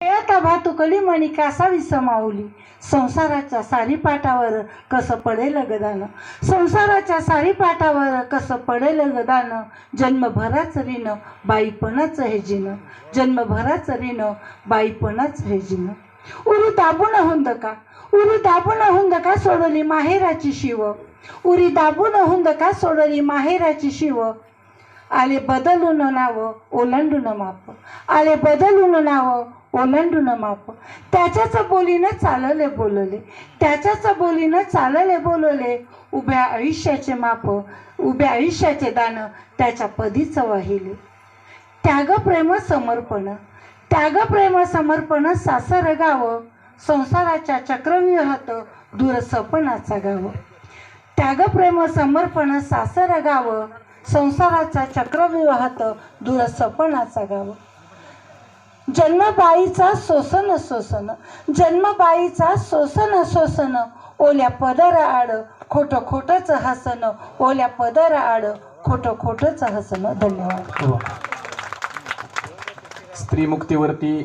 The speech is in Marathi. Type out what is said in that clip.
आता भातुकली मणी कासावी समावली. संसाराच्या सारीपाटावर कसं पडेल गदान? संसाराच्या सारीपाटावर कसं पडेल गदान? जन्मभराच ऋण बाईपणाच हे जिन. जन्मभराच ऋण बाईपणाच हे जिन. उरी दाबून हुंद का? उरी दाबून हुंद का सोडली माहेराची शिव? उरी दाबून हुंद का सोडली माहेराची शिव? आले बदलून नाव ओलांडून माप. आले बदलून नाव ओलांडून माप. त्याच्याच बोलीनं चालले बोलले. त्याच्याच बोलीनं चालले बोलले. उभ्या आयुष्याचे माप उभ्या आयुष्याचे दान त्याच्या पदीच वाहिले. त्याग प्रेम समर्पण. त्याग प्रेम समर्पण सासर गाव. संसाराच्या चक्रव्यूहात दूर सपनाचा गाव. त्याग प्रेम समर्पण सासर गाव. संसाराचा चक्रविवाहात दूर सपणाचा गाव. जन्मबाईचा सोसन सोसन जन्मबाईचा सोसन सोसन ओल्या पदर आड खोटं खोटंच हसन ओल्या पदर आड खोटं खोटंच हसन. धन्यवाद. हो. स्त्री मुक्तीवरती